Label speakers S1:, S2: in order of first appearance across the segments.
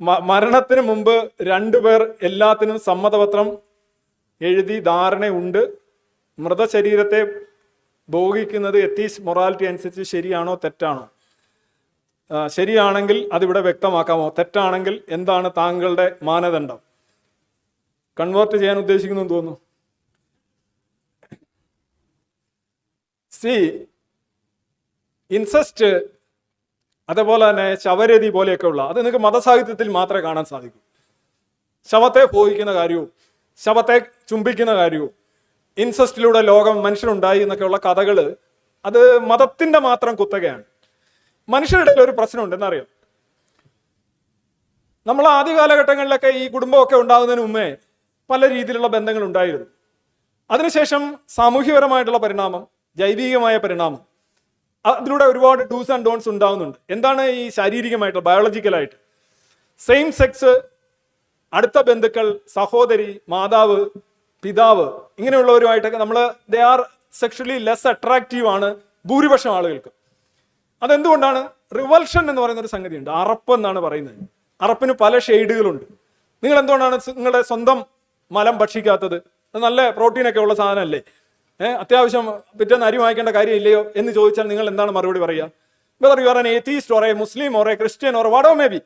S1: മരണത്തിന് മുമ്പ് രണ്ടുപേർ എല്ലാത്തിനും സമ്മതപത്രം എഴുതി ധാരണയുണ്ട്. മൃതശരീരത്തെ ഭോഗിക്കുന്നത് എത്തീസ് മൊറാലിറ്റി അനുസരിച്ച് ശരിയാണോ തെറ്റാണോ? ശരിയാണെങ്കിൽ അതിവിടെ വ്യക്തമാക്കാമോ? തെറ്റാണെങ്കിൽ എന്താണ് താങ്കളുടെ മാനദണ്ഡം? കൺവേർട്ട് ചെയ്യാൻ ഉദ്ദേശിക്കുന്നു തോന്നുന്നു. സി ഇൻസെസ്റ്റ് അതേപോലെ തന്നെ ശവരതി പോലെയൊക്കെ ഉള്ള അത് നിങ്ങൾക്ക് മതസാഹിത്യത്തിൽ മാത്രമേ കാണാൻ സാധിക്കൂ. ശവത്തെ ഭോഗിക്കുന്ന കാര്യവും ശവത്തെ ചുംബിക്കുന്ന കാര്യവും ഇൻസസ്റ്റിലൂടെ ലോകം മനുഷ്യനുണ്ടായി എന്നൊക്കെയുള്ള കഥകൾ അത് മതത്തിന്റെ മാത്രം കുത്തകയാണ്. മനുഷ്യരുടെ ഒരു പ്രശ്നമുണ്ട് എന്നറിയാം നമ്മൾ ആദ്യ കാലഘട്ടങ്ങളിലൊക്കെ ഈ കുടുംബമൊക്കെ ഉണ്ടാകുന്നതിന് മുമ്പേ പല രീതിയിലുള്ള ബന്ധങ്ങൾ ഉണ്ടായിരുന്നു അതിനുശേഷം സാമൂഹ്യപരമായിട്ടുള്ള പരിണാമം ജൈവികമായ പരിണാമം അതിലൂടെ ഒരുപാട് ഡൂസ് ആൻഡ് ഡോൺസ് ഉണ്ടാകുന്നുണ്ട് എന്താണ് ഈ ശാരീരികമായിട്ട് ബയോളജിക്കലായിട്ട് സെയിം സെക്സ് അടുത്ത ബന്ധുക്കൾ സഹോദരി മാതാവ് പിതാവ് ഇങ്ങനെയുള്ളവരുമായിട്ടൊക്കെ നമ്മൾ they are sexually less attractive ആണ് ഭൂരിപക്ഷം ആളുകൾക്ക്. അതെന്തുകൊണ്ടാണ്? റിവൽഷൻ എന്ന് പറയുന്ന ഒരു സംഗതി ഉണ്ട് അറപ്പ് എന്നാണ് പറയുന്നത്. അറപ്പിന് പല ഷെയ്ഡുകളുണ്ട്. നിങ്ങൾ എന്തുകൊണ്ടാണ് നിങ്ങളുടെ സ്വന്തം മലം ഭക്ഷിക്കാത്തത്? നല്ല പ്രോട്ടീനൊക്കെ ഉള്ള സാധനമല്ലേ? ഏഹ് അത്യാവശ്യം പിറ്റേന്ന് അരി വാങ്ങിക്കേണ്ട കാര്യമില്ലയോ എന്ന് ചോദിച്ചാൽ നിങ്ങൾ എന്താണ് മറുപടി പറയുക? Whether you are an atheist a Muslim or a Christian or whatever may be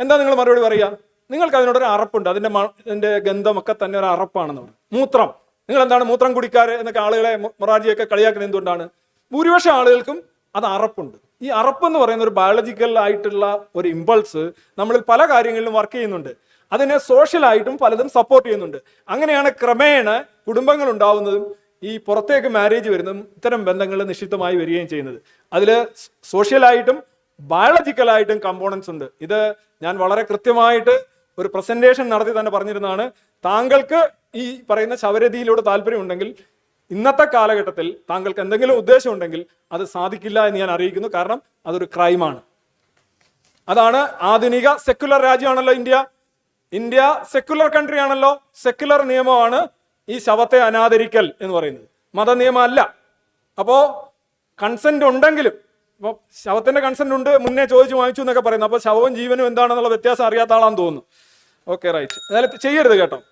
S1: എന്താ നിങ്ങൾ മറുപടി പറയുക? നിങ്ങൾക്ക് അതിനോടൊരു അറപ്പുണ്ട്. അതിന്റെ അതിന്റെ ഗന്ധമൊക്കെ തന്നെ ഒരു അറപ്പാണെന്ന് പറയും മൂത്രം. നിങ്ങൾ എന്താണ് മൂത്രം കുടിക്കാറ് എന്നൊക്കെ ആളുകളെ മൊറാജിയൊക്കെ കളിയാക്കുന്നത് എന്തുകൊണ്ടാണ്? ഭൂരിപക്ഷം ആളുകൾക്കും അത് അറപ്പുണ്ട്. ഈ അറപ്പ് എന്ന് പറയുന്ന ഒരു ബയോളജിക്കൽ ആയിട്ടുള്ള ഒരു ഇമ്പൾസ് നമ്മളിൽ പല കാര്യങ്ങളിലും വർക്ക് ചെയ്യുന്നുണ്ട്. അതിനെ സോഷ്യലായിട്ടും പലതും സപ്പോർട്ട് ചെയ്യുന്നുണ്ട്. അങ്ങനെയാണ് ക്രമേണ കുടുംബങ്ങൾ ഉണ്ടാവുന്നതും ഈ പുറത്തേക്ക് മാരേജ് വരുന്നതും ഇത്തരം ബന്ധങ്ങൾ നിശ്ചിതമായി വരികയും ചെയ്യുന്നത്. അതിൽ സോഷ്യലായിട്ടും ബയോളജിക്കലായിട്ടും കമ്പോണൻസ് ഉണ്ട്. ഇത് ഞാൻ വളരെ കൃത്യമായിട്ട് ഒരു പ്രസന്റേഷൻ നടത്തി തന്നെ പറഞ്ഞിരുന്നതാണ്. താങ്കൾക്ക് ഈ പറയുന്ന ശവരതിയിലൂടെ താല്പര്യമുണ്ടെങ്കിൽ ഇന്നത്തെ കാലഘട്ടത്തിൽ താങ്കൾക്ക് എന്തെങ്കിലും ഉദ്ദേശമുണ്ടെങ്കിൽ അത് സാധിക്കില്ല എന്ന് ഞാൻ അറിയിക്കുന്നു. കാരണം അതൊരു ക്രൈമാണ് അതാണ് ആധുനിക സെക്യുലർ രാജ്യമാണല്ലോ ഇന്ത്യ. ഇന്ത്യ സെക്യുലർ കൺട്രി ആണല്ലോ. സെക്യുലർ നിയമമാണ്. ഈ ശവത്തെ അനാദരിക്കൽ എന്ന് പറയുന്നത്. മത നിയമമല്ല അപ്പോ കൺസെന്റ് ഉണ്ടെങ്കിലും ഇപ്പൊ ശവത്തിന്റെ കൺസെന്റ് ഉണ്ട് മുന്നേ ചോദിച്ചു വാങ്ങിച്ചു എന്നൊക്കെ പറയുന്നു. അപ്പൊ ശവവും ജീവനും എന്താണെന്നുള്ള വ്യത്യാസം അറിയാത്ത ആളാന്ന് തോന്നുന്നു. ഓക്കെ റൈറ്റ് എന്നാലും ചെയ്യരുത് കേട്ടോ.